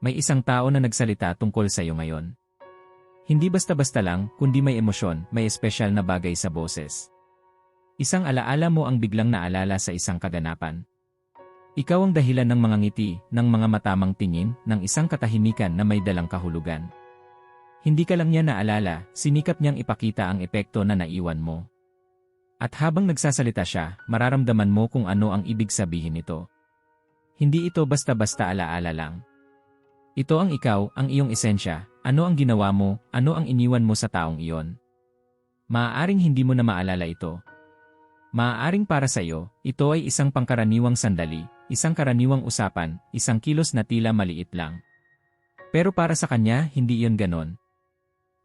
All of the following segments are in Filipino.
May isang tao na nagsalita tungkol sa iyo ngayon. Hindi basta-basta lang, kundi may emosyon, may espesyal na bagay sa boses. Isang alaala mo ang biglang naalala sa isang kaganapan. Ikaw ang dahilan ng mga ngiti, ng mga matamang tingin, ng isang katahimikan na may dalang kahulugan. Hindi ka lang niya naalala, sinikap niyang ipakita ang epekto na naiwan mo. At habang nagsasalita siya, mararamdaman mo kung ano ang ibig sabihin nito. Hindi ito basta-basta alaala lang. Ito ang ikaw, ang iyong esensya, ano ang ginawa mo, ano ang iniwan mo sa taong iyon. Maaaring hindi mo na maalala ito. Maaaring para sa iyo, ito ay isang pangkaraniwang sandali, isang karaniwang usapan, isang kilos na tila maliit lang. Pero para sa kanya, hindi iyon ganon.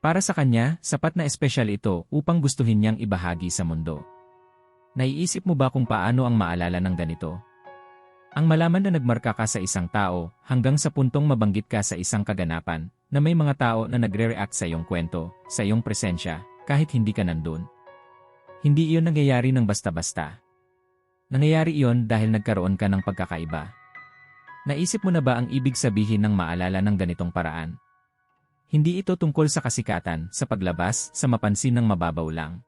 Para sa kanya, sapat na espesyal ito upang gustuhin niyang ibahagi sa mundo. Naiisip mo ba kung paano ang maalala ng ganito? Ang malaman na nagmarka ka sa isang tao hanggang sa puntong mabanggit ka sa isang kaganapan na may mga tao na nagre-react sa iyong kwento, sa iyong presensya, kahit hindi ka nandun. Hindi iyon nangyayari ng basta-basta. Nangyayari iyon dahil nagkaroon ka ng pagkakaiba. Naisip mo na ba ang ibig sabihin ng maalala ng ganitong paraan? Hindi ito tungkol sa kasikatan, sa paglabas, sa mapansin ng mababaw lang.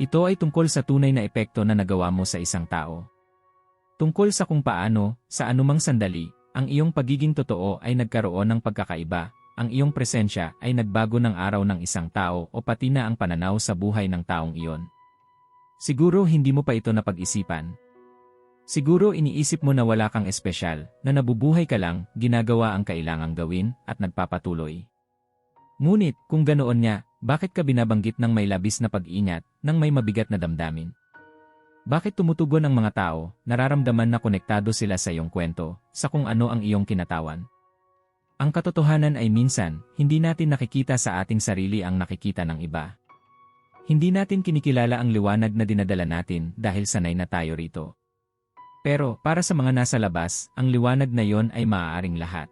Ito ay tungkol sa tunay na epekto na nagawa mo sa isang tao. Tungkol sa kung paano, sa anumang sandali, ang iyong pagiging totoo ay nagkaroon ng pagkakaiba, ang iyong presensya ay nagbago ng araw ng isang tao o pati na ang pananaw sa buhay ng taong iyon. Siguro hindi mo pa ito napag-isipan. Siguro iniisip mo na wala kang espesyal, na nabubuhay ka lang, ginagawa ang kailangang gawin, at nagpapatuloy. Ngunit, kung ganoon niya, bakit ka binabanggit ng may labis na pag-ingat, ng may mabigat na damdamin? Bakit tumutugon ang mga tao, nararamdaman na konektado sila sa iyong kwento, sa kung ano ang iyong kinatawan? Ang katotohanan ay minsan, hindi natin nakikita sa ating sarili ang nakikita ng iba. Hindi natin kinikilala ang liwanag na dinadala natin dahil sanay na tayo rito. Pero, para sa mga nasa labas, ang liwanag na yon ay maaaring lahat.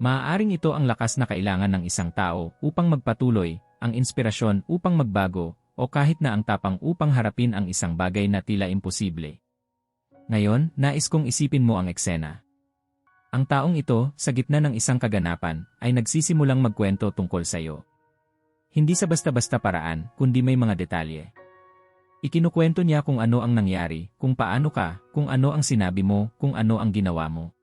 Maaaring ito ang lakas na kailangan ng isang tao upang magpatuloy, ang inspirasyon upang magbago, o kahit na ang tapang upang harapin ang isang bagay na tila imposible. Ngayon, nais kong isipin mo ang eksena. Ang taong ito, sa gitna ng isang kaganapan, ay nagsisimulang magkwento tungkol sa iyo. Hindi sa basta-basta paraan, kundi may mga detalye. Ikinukwento niya kung ano ang nangyari, kung paano ka, kung ano ang sinabi mo, kung ano ang ginawa mo.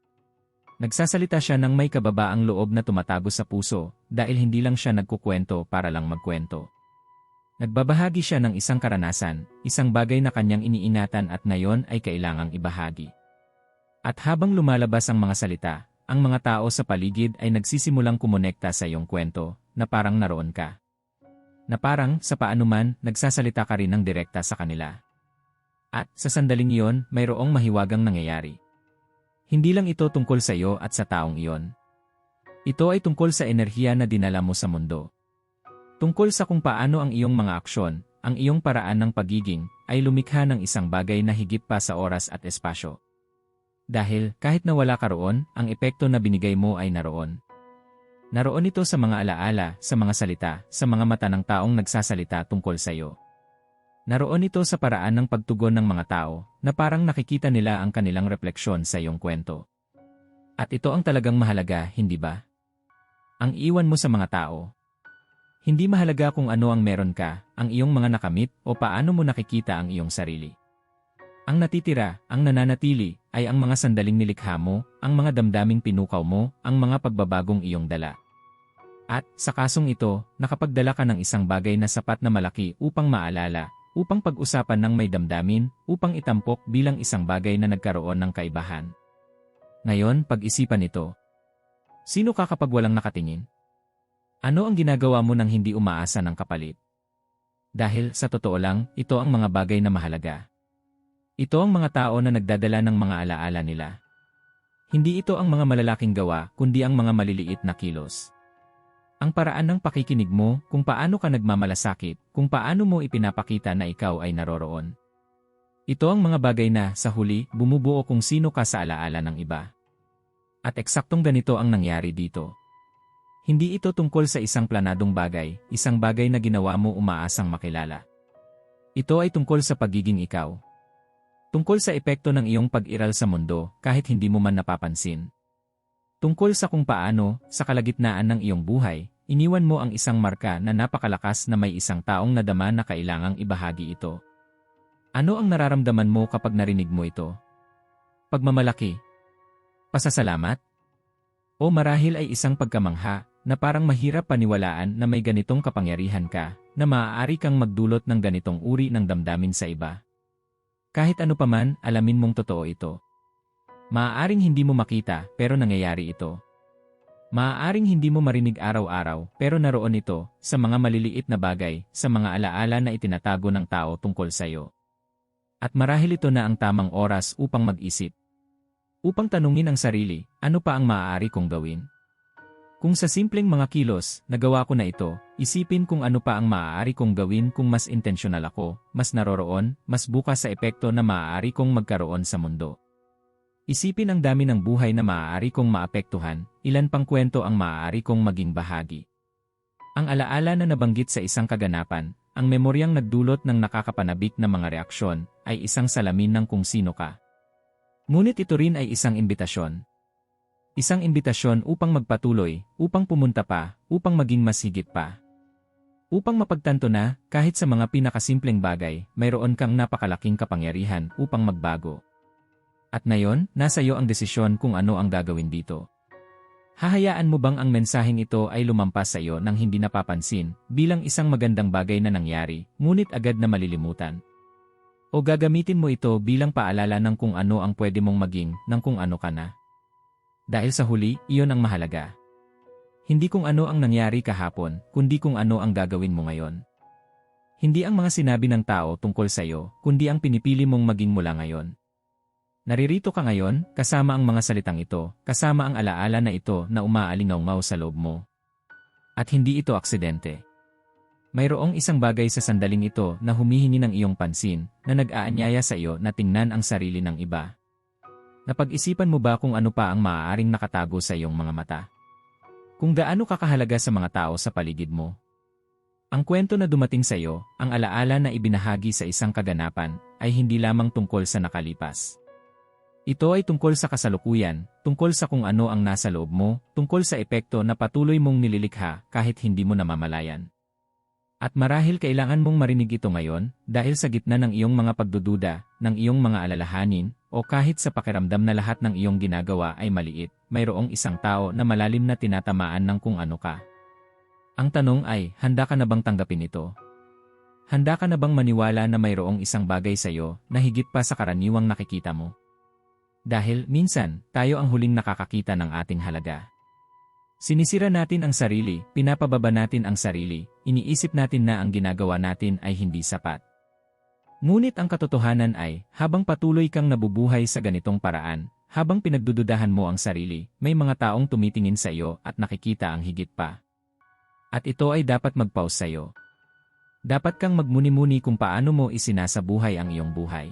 Nagsasalita siya ng may kababaang loob na tumatago sa puso, dahil hindi lang siya nagkukwento para lang magkwento. Nagbabahagi siya ng isang karanasan, isang bagay na kanyang iniinatan at ngayon ay kailangang ibahagi. At habang lumalabas ang mga salita, ang mga tao sa paligid ay nagsisimulang kumonekta sa iyong kwento, na parang naroon ka. Na parang, sa paanuman, nagsasalita ka rin ng direkta sa kanila. At, sa sandaling iyon, mayroong mahiwagang nangyayari. Hindi lang ito tungkol sa iyo at sa taong iyon. Ito ay tungkol sa enerhiya na dinala mo sa mundo. Tungkol sa kung paano ang iyong mga aksyon, ang iyong paraan ng pagiging, ay lumikha ng isang bagay na higit pa sa oras at espasyo. Dahil, kahit na wala ka roon, ang epekto na binigay mo ay naroon. Naroon ito sa mga alaala, sa mga salita, sa mga mata ng taong nagsasalita tungkol sa iyo. Naroon ito sa paraan ng pagtugon ng mga tao, na parang nakikita nila ang kanilang refleksyon sa iyong kwento. At ito ang talagang mahalaga, hindi ba? Ang iwan mo sa mga tao, hindi mahalaga kung ano ang meron ka, ang iyong mga nakamit, o paano mo nakikita ang iyong sarili. Ang natitira, ang nananatili, ay ang mga sandaling nilikha mo, ang mga damdaming pinukaw mo, ang mga pagbabagong iyong dala. At, sa kasong ito, nakapagdala ka ng isang bagay na sapat na malaki upang maalala, upang pag-usapan ng may damdamin, upang itampok bilang isang bagay na nagkaroon ng kaibahan. Ngayon, pag-isipan ito. Sino ka kapag walang nakatingin? Ano ang ginagawa mo nang hindi umaasa ng kapalit? Dahil, sa totoo lang, ito ang mga bagay na mahalaga. Ito ang mga tao na nagdadala ng mga alaala nila. Hindi ito ang mga malalaking gawa, kundi ang mga maliliit na kilos. Ang paraan ng pakikinig mo, kung paano ka nagmamalasakit, kung paano mo ipinapakita na ikaw ay naroroon. Ito ang mga bagay na, sa huli, bumubuo kung sino ka sa alaala ng iba. At eksaktong ganito ang nangyari dito. Hindi ito tungkol sa isang planadong bagay, isang bagay na ginawa mo umaasang makilala. Ito ay tungkol sa pagiging ikaw. Tungkol sa epekto ng iyong pag-iral sa mundo kahit hindi mo man napapansin. Tungkol sa kung paano, sa kalagitnaan ng iyong buhay, iniwan mo ang isang marka na napakalakas na may isang taong nadama na kailangang ibahagi ito. Ano ang nararamdaman mo kapag narinig mo ito? Pagmamalaki? Pasasalamat? O marahil ay isang pagkamangha na parang mahirap paniwalaan na may ganitong kapangyarihan ka na maaari kang magdulot ng ganitong uri ng damdamin sa iba. Kahit ano paman, alamin mong totoo ito. Maaaring hindi mo makita pero nangyayari ito. Maaaring hindi mo marinig araw-araw pero naroon ito sa mga maliliit na bagay, sa mga alaala na itinatago ng tao tungkol sa iyo. At marahil ito na ang tamang oras upang mag-isip. Upang tanungin ang sarili, ano pa ang maaari kong gawin? Kung sa simpleng mga kilos, nagawa ko na ito, isipin kung ano pa ang maaari kong gawin kung mas intensyonal ako, mas naroroon, mas bukas sa epekto na maaari kong magkaroon sa mundo. Isipin ang dami ng buhay na maaari kong maapektuhan, ilan pang kwento ang maaari kong maging bahagi. Ang alaala na nabanggit sa isang kaganapan, ang memoryang nagdulot ng nakakapanabik na mga reaksyon, ay isang salamin ng kung sino ka. Ngunit ito rin ay isang imbitasyon. Isang imbitasyon upang magpatuloy, upang pumunta pa, upang maging mas higit pa. Upang mapagtanto na, kahit sa mga pinakasimpleng bagay, mayroon kang napakalaking kapangyarihan upang magbago. At ngayon, nasa iyo ang desisyon kung ano ang gagawin dito. Hahayaan mo bang ang mensaheng ito ay lumampas sa iyo nang hindi napapansin, bilang isang magandang bagay na nangyari, ngunit agad na malilimutan? O gagamitin mo ito bilang paalala ng kung ano ang pwede mong maging ng kung ano ka na. Dahil sa huli, iyon ang mahalaga. Hindi kung ano ang nangyari kahapon, kundi kung ano ang gagawin mo ngayon. Hindi ang mga sinabi ng tao tungkol sa iyo, kundi ang pinipili mong maging mula ngayon. Naririto ka ngayon, kasama ang mga salitang ito, kasama ang alaala na ito na umaalingaw sa loob mo. At hindi ito aksidente. Mayroong isang bagay sa sandaling ito na humihingi ng iyong pansin, na nag-aanyaya sa iyo na tingnan ang sarili ng iba. Napag-isipan mo ba kung ano pa ang maaaring nakatago sa iyong mga mata? Kung gaano kakahalaga sa mga tao sa paligid mo? Ang kwento na dumating sa iyo, ang alaala na ibinahagi sa isang kaganapan, ay hindi lamang tungkol sa nakalipas. Ito ay tungkol sa kasalukuyan, tungkol sa kung ano ang nasa loob mo, tungkol sa epekto na patuloy mong nililikha kahit hindi mo namamalayan. At marahil kailangan mong marinig ito ngayon, dahil sa gitna ng iyong mga pagdududa, ng iyong mga alalahanin, o kahit sa pakiramdam na lahat ng iyong ginagawa ay maliit, mayroong isang tao na malalim na tinatamaan ng kung ano ka. Ang tanong ay, handa ka na bang tanggapin ito? Handa ka na bang maniwala na mayroong isang bagay sa iyo na higit pa sa karaniwang nakikita mo? Dahil, minsan, tayo ang huling nakakakita ng ating halaga. Sinisira natin ang sarili, pinapababa natin ang sarili, iniisip natin na ang ginagawa natin ay hindi sapat. Ngunit ang katotohanan ay, habang patuloy kang nabubuhay sa ganitong paraan, habang pinagdududahan mo ang sarili, may mga taong tumitingin sa iyo at nakikita ang higit pa. At ito ay dapat mag-pause sa iyo. Dapat kang magmuni-muni kung paano mo isinasabuhay ang iyong buhay.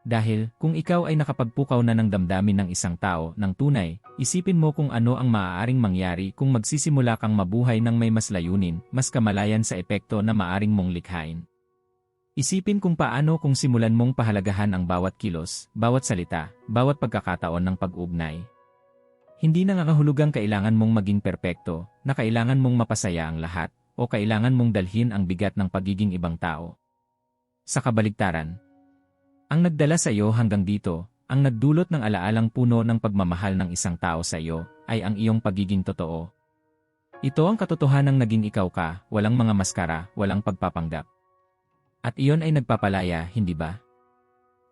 Dahil, kung ikaw ay nakapagpukaw na ng damdamin ng isang tao ng tunay, isipin mo kung ano ang maaaring mangyari kung magsisimula kang mabuhay ng may mas layunin, mas kamalayan sa epekto na maaring mong likhain. Isipin kung paano kung simulan mong pahalagahan ang bawat kilos, bawat salita, bawat pagkakataon ng pag-ugnay. Hindi nangangahulugang kailangan mong maging perpekto, na kailangan mong mapasaya ang lahat, o kailangan mong dalhin ang bigat ng pagiging ibang tao. Sa kabaligtaran, ang nagdala sa iyo hanggang dito, ang nagdulot ng alaalang puno ng pagmamahal ng isang tao sa iyo, ay ang iyong pagiging totoo. Ito ang katotohanang naging ikaw ka, walang mga maskara, walang pagpapanggap. At iyon ay nagpapalaya, hindi ba?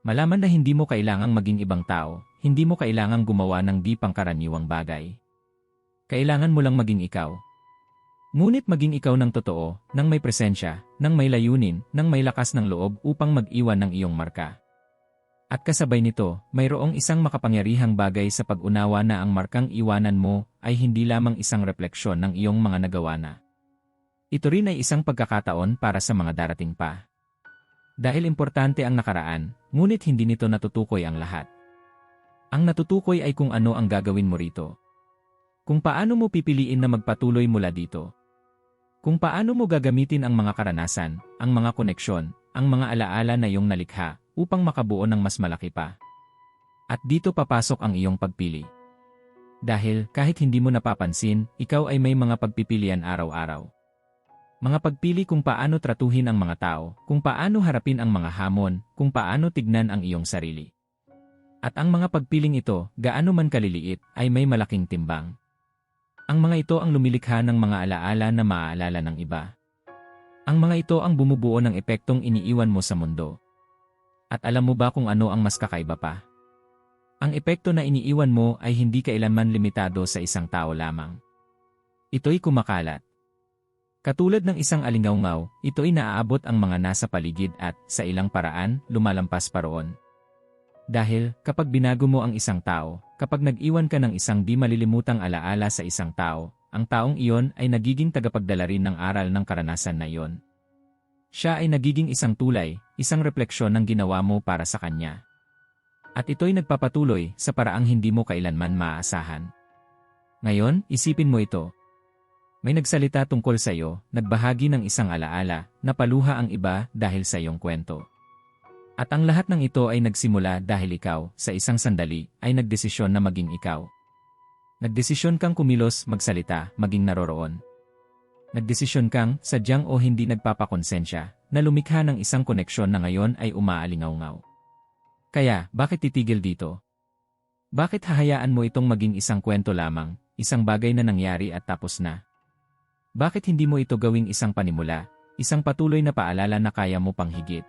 Malaman na hindi mo kailangang maging ibang tao, hindi mo kailangang gumawa ng di pangkaraniwang bagay. Kailangan mo lang maging ikaw. Ngunit maging ikaw ng totoo, nang may presensya, nang may layunin, nang may lakas ng loob upang mag-iwan ng iyong marka. At kasabay nito, mayroong isang makapangyarihang bagay sa pag-unawa na ang markang iwanan mo ay hindi lamang isang refleksyon ng iyong mga nagawa na. Ito rin ay isang pagkakataon para sa mga darating pa. Dahil importante ang nakaraan, ngunit hindi nito natutukoy ang lahat. Ang natutukoy ay kung ano ang gagawin mo rito. Kung paano mo pipiliin na magpatuloy mula dito. Kung paano mo gagamitin ang mga karanasan, ang mga koneksyon, ang mga alaala na iyong nalikha, upang makabuo ng mas malaki pa. At dito papasok ang iyong pagpili. Dahil, kahit hindi mo napapansin, ikaw ay may mga pagpipilian araw-araw. Mga pagpili kung paano tratuhin ang mga tao, kung paano harapin ang mga hamon, kung paano tignan ang iyong sarili. At ang mga pagpiling ito, gaano man kaliliit, ay may malaking timbang. Ang mga ito ang lumilikha ng mga alaala na maaalala ng iba. Ang mga ito ang bumubuo ng epektong iniiwan mo sa mundo. At alam mo ba kung ano ang mas kakaiba pa? Ang epekto na iniiwan mo ay hindi kailanman limitado sa isang tao lamang. Ito'y kumakalat. Katulad ng isang alingawngaw, ito'y naaabot ang mga nasa paligid at, sa ilang paraan, lumalampas pa roon. Dahil, kapag binago mo ang isang tao, kapag nag-iwan ka ng isang di malilimutang alaala sa isang tao, ang taong iyon ay nagiging tagapagdala rin ng aral ng karanasan na iyon. Siya ay nagiging isang tulay, isang refleksyon ng ginawa mo para sa kanya. At ito'y nagpapatuloy sa paraang hindi mo kailanman maaasahan. Ngayon, isipin mo ito. May nagsalita tungkol sa iyo, nagbahagi ng isang alaala, napaluha ang iba dahil sa iyong kwento. At ang lahat ng ito ay nagsimula dahil ikaw, sa isang sandali, ay nagdesisyon na maging ikaw. Nagdesisyon kang kumilos, magsalita, maging naroroon. Nagdesisyon kang, sadyang o hindi nagpapakonsensya, na lumikha ng isang koneksyon na ngayon ay umaalingaw-ngaw. Kaya, bakit titigil dito? Bakit hahayaan mo itong maging isang kwento lamang, isang bagay na nangyari at tapos na? Bakit hindi mo ito gawing isang panimula, isang patuloy na paalala na kaya mo pang higit?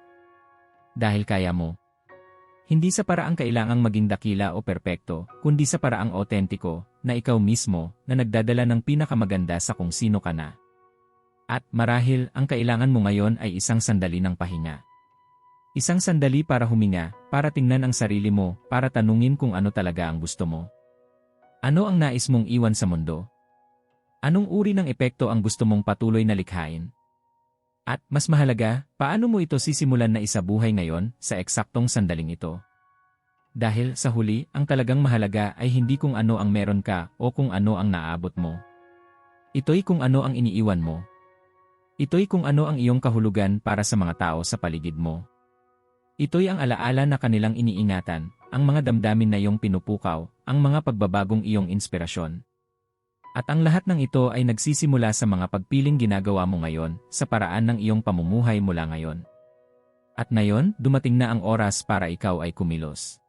Dahil kaya mo. Hindi sa paraang kailangang maging dakila o perpekto, kundi sa paraang otentiko, na ikaw mismo, na nagdadala ng pinakamaganda sa kung sino ka na. At marahil, ang kailangan mo ngayon ay isang sandali ng pahinga. Isang sandali para huminga, para tingnan ang sarili mo, para tanungin kung ano talaga ang gusto mo. Ano ang nais mong iwan sa mundo? Anong uri ng epekto ang gusto mong patuloy na likhain? At, mas mahalaga, paano mo ito sisimulan na isabuhay ngayon sa eksaktong sandaling ito? Dahil, sa huli, ang talagang mahalaga ay hindi kung ano ang meron ka o kung ano ang naabot mo. Ito'y kung ano ang iniiwan mo. Ito'y kung ano ang iyong kahulugan para sa mga tao sa paligid mo. Ito'y ang alaala na kanilang iniingatan, ang mga damdamin na iyong pinupukaw, ang mga pagbabagong iyong inspirasyon. At ang lahat ng ito ay nagsisimula sa mga pagpiling ginagawa mo ngayon, sa paraan ng iyong pamumuhay mula ngayon. At ngayon, dumating na ang oras para ikaw ay kumilos.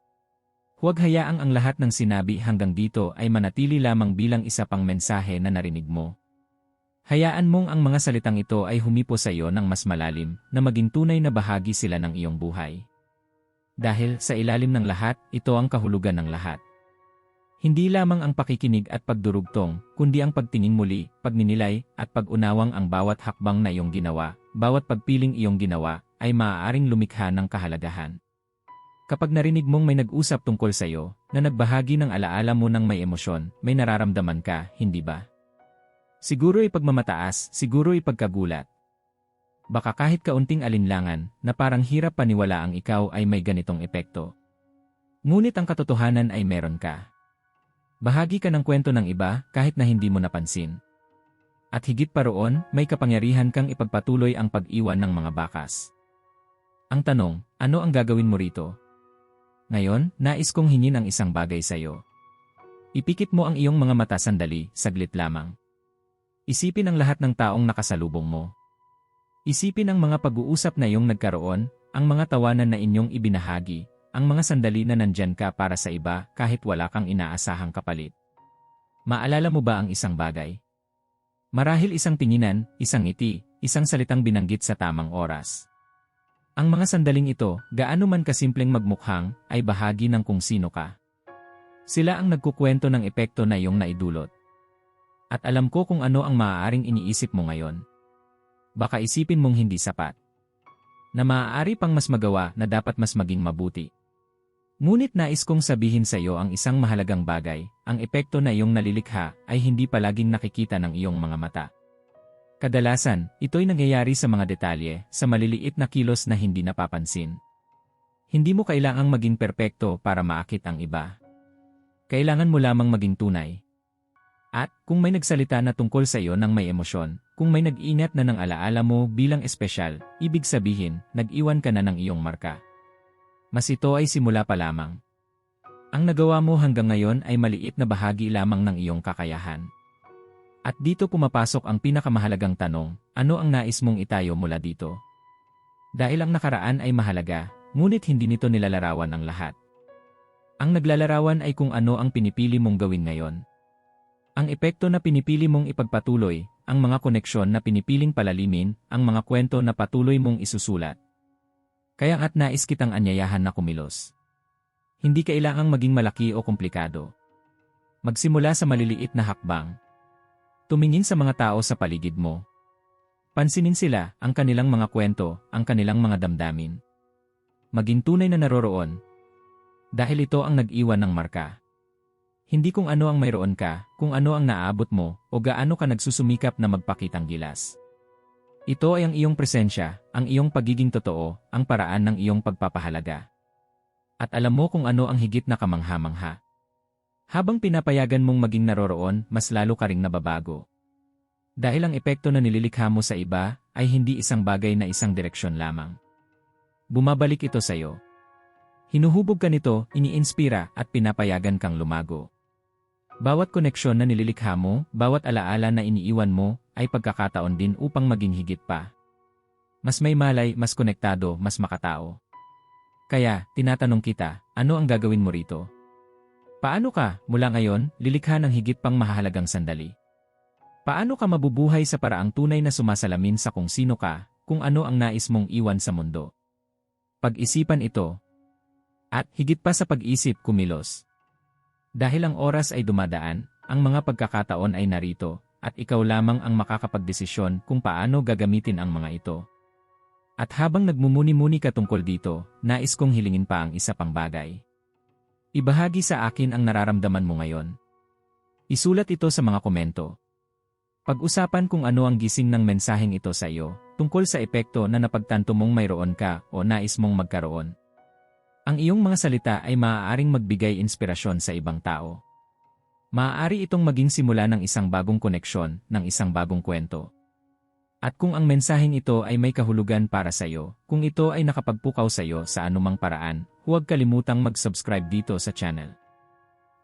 Huwag hayaang ang lahat ng sinabi hanggang dito ay manatili lamang bilang isa pang mensahe na narinig mo. Hayaan mong ang mga salitang ito ay humipo sa iyo ng mas malalim na maging tunay na bahagi sila ng iyong buhay. Dahil sa ilalim ng lahat, ito ang kahulugan ng lahat. Hindi lamang ang pakikinig at pagdurugtong, kundi ang pagtingin muli, pagninilay, at pag-unawang ang bawat hakbang na iyong ginawa, bawat pagpiling iyong ginawa, ay maaaring lumikha ng kahalagahan. Kapag narinig mong may nag-usap tungkol sa iyo, na nagbahagi ng alaala mo ng may emosyon, may nararamdaman ka, hindi ba? Siguro ipagmamataas, siguro ipagkagulat. Baka kahit kaunting alinlangan na parang hirap paniwala ang ikaw ay may ganitong epekto. Ngunit ang katotohanan ay meron ka. Bahagi ka ng kwento ng iba kahit na hindi mo napansin. At higit pa roon, may kapangyarihan kang ipagpatuloy ang pag-iwan ng mga bakas. Ang tanong, ano ang gagawin mo rito? Ngayon, nais kong hingin ang isang bagay sa iyo. Ipikit mo ang iyong mga mata sandali, saglit lamang. Isipin ang lahat ng taong nakasalubong mo. Isipin ang mga pag-uusap na iyong nagkaroon, ang mga tawanan na inyong ibinahagi, ang mga sandali na nandyan ka para sa iba kahit wala kang inaasahang kapalit. Maalala mo ba ang isang bagay? Marahil isang tinginan, isang ngiti, isang salitang binanggit sa tamang oras. Ang mga sandaling ito, gaano man kasimpleng magmukhang, ay bahagi ng kung sino ka. Sila ang nagkukwento ng epekto na iyong naidulot. At alam ko kung ano ang maaaring iniisip mo ngayon. Baka isipin mong hindi sapat. Na maaari pang mas magawa na dapat mas maging mabuti. Ngunit nais kong sabihin sa iyo ang isang mahalagang bagay, ang epekto na iyong nalilikha ay hindi palaging nakikita ng iyong mga mata. Kadalasan, ito'y nangyayari sa mga detalye, sa maliliit na kilos na hindi napapansin. Hindi mo kailangang maging perpekto para maakit ang iba. Kailangan mo lamang maging tunay, at kung may nagsalita na tungkol sa iyo ng may emosyon, kung may nag-ingat na ng alaala mo bilang espesyal, ibig sabihin, nag-iwan ka na ng iyong marka. Mas ito ay simula pa lamang. Ang nagawa mo hanggang ngayon ay maliit na bahagi lamang ng iyong kakayahan. At dito pumapasok ang pinakamahalagang tanong, ano ang nais mong itayo mula dito? Dahil ang nakaraan ay mahalaga, ngunit hindi nito nilalarawan ang lahat. Ang naglalarawan ay kung ano ang pinipili mong gawin ngayon. Ang epekto na pinipili mong ipagpatuloy, ang mga koneksyon na pinipiling palalimin, ang mga kwento na patuloy mong isusulat. Kaya at nais kitang anyayahan na kumilos. Hindi kailangang maging malaki o komplikado. Magsimula sa maliliit na hakbang. Tumingin sa mga tao sa paligid mo. Pansinin sila, ang kanilang mga kwento, ang kanilang mga damdamin. Maging tunay na naroroon. Dahil ito ang nag-iwan ng marka. Hindi kung ano ang mayroon ka, kung ano ang naaabot mo, o gaano ka nagsusumikap na magpakitang gilas. Ito ay ang iyong presensya, ang iyong pagiging totoo, ang paraan ng iyong pagpapahalaga. At alam mo kung ano ang higit na kamangha-mangha. Habang pinapayagan mong maging naroroon, mas lalo ka ring nababago. Dahil ang epekto na nililikha mo sa iba, ay hindi isang bagay na isang direksyon lamang. Bumabalik ito sa iyo. Hinuhubog ka nito, iniinspira, at pinapayagan kang lumago. Bawat koneksyon na nililikha mo, bawat alaala na iniiwan mo, ay pagkakataon din upang maging higit pa. Mas may malay, mas konektado, mas makatao. Kaya, tinatanong kita, ano ang gagawin mo rito? Paano ka, mula ngayon, lilikha ng higit pang mahalagang sandali? Paano ka mabubuhay sa paraang tunay na sumasalamin sa kung sino ka, kung ano ang nais mong iwan sa mundo? Pag-isipan ito. At higit pa sa pag-isip, kumilos. Dahil ang oras ay dumadaan, ang mga pagkakataon ay narito, at ikaw lamang ang makakapagdesisyon kung paano gagamitin ang mga ito. At habang nagmumuni-muni ka tungkol dito, nais kong hilingin pa ang isa pang bagay. Ibahagi sa akin ang nararamdaman mo ngayon. Isulat ito sa mga komento. Pag-usapan kung ano ang gising ng mensaheng ito sa iyo, tungkol sa epekto na napagtanto mong mayroon ka o nais mong magkaroon. Ang iyong mga salita ay maaaring magbigay inspirasyon sa ibang tao. Maaari itong maging simula ng isang bagong koneksyon, ng isang bagong kwento. At kung ang mensaheng ito ay may kahulugan para sa iyo, kung ito ay nakapagpukaw sa iyo sa anumang paraan, huwag kalimutang mag-subscribe dito sa channel.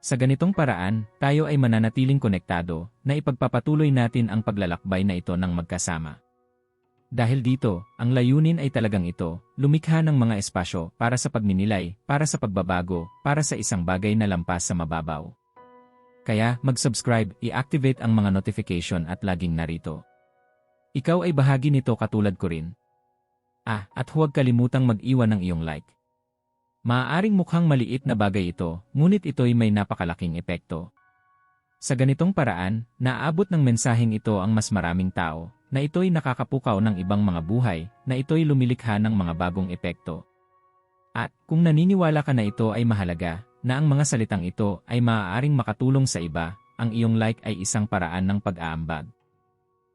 Sa ganitong paraan, tayo ay mananatiling konektado na ipagpapatuloy natin ang paglalakbay na ito ng magkasama. Dahil dito, ang layunin ay talagang ito, lumikha ng mga espasyo para sa pagninilay, para sa pagbabago, para sa isang bagay na lampas sa mababaw. Kaya, mag-subscribe, i-activate ang mga notification at laging narito. Ikaw ay bahagi nito katulad ko rin. Ah, at huwag kalimutang mag-iwan ng iyong like. Maaaring mukhang maliit na bagay ito, ngunit ito'y may napakalaking epekto. Sa ganitong paraan, naaabot ng mensaheng ito ang mas maraming tao, na ito'y nakakapukaw ng ibang mga buhay, na ito'y lumilikha ng mga bagong epekto. At kung naniniwala ka na ito ay mahalaga, na ang mga salitang ito ay maaaring makatulong sa iba, ang iyong like ay isang paraan ng pag-aambag.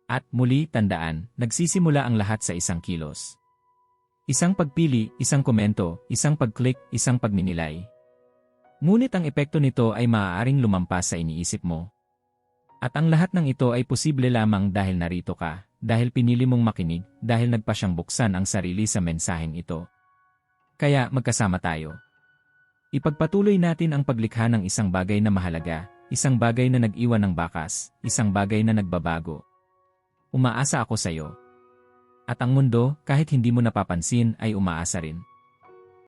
At muli tandaan, nagsisimula ang lahat sa isang kilos. Isang pagpili, isang komento, isang pag-click, isang pagninilay. Ngunit ang epekto nito ay maaaring lumampas sa iniisip mo, at ang lahat ng ito ay posible lamang dahil narito ka, dahil pinili mong makinig, dahil nagpa siyang buksan ang sarili sa mensaheng ito. Kaya magkasama tayo. Ipagpatuloy natin ang paglikha ng isang bagay na mahalaga, isang bagay na nag-iwan ng bakas, isang bagay na nagbabago. Umaasa ako sa iyo. At ang mundo, kahit hindi mo napapansin, ay umaasa rin.